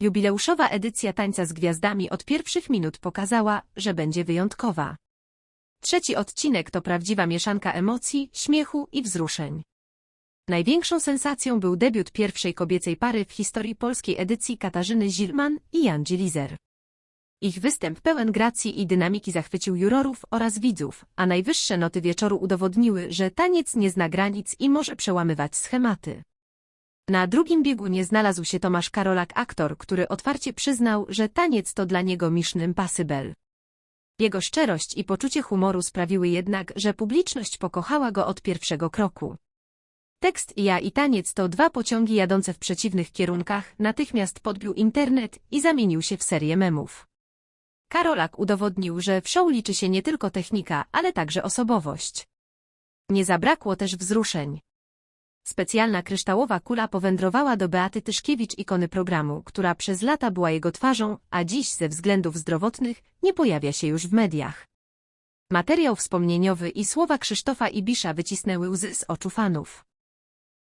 Jubileuszowa edycja Tańca z Gwiazdami od pierwszych minut pokazała, że będzie wyjątkowa. Trzeci odcinek to prawdziwa mieszanka emocji, śmiechu i wzruszeń. Największą sensacją był debiut pierwszej kobiecej pary w historii polskiej edycji Katarzyny Zilman i Jan Lizer. Ich występ pełen gracji i dynamiki zachwycił jurorów oraz widzów, a najwyższe noty wieczoru udowodniły, że taniec nie zna granic i może przełamywać schematy. Na drugim biegunie znalazł się Tomasz Karolak, aktor, który otwarcie przyznał, że taniec to dla niego mission impossible. Jego szczerość i poczucie humoru sprawiły jednak, że publiczność pokochała go od pierwszego kroku. Tekst Ja i taniec to dwa pociągi jadące w przeciwnych kierunkach, natychmiast podbił internet i zamienił się w serię memów. Karolak udowodnił, że w show liczy się nie tylko technika, ale także osobowość. Nie zabrakło też wzruszeń. Specjalna kryształowa kula powędrowała do Beaty Tyszkiewicz ikony programu, która przez lata była jego twarzą, a dziś ze względów zdrowotnych nie pojawia się już w mediach. Materiał wspomnieniowy i słowa Krzysztofa Ibisza wycisnęły łzy z oczu fanów.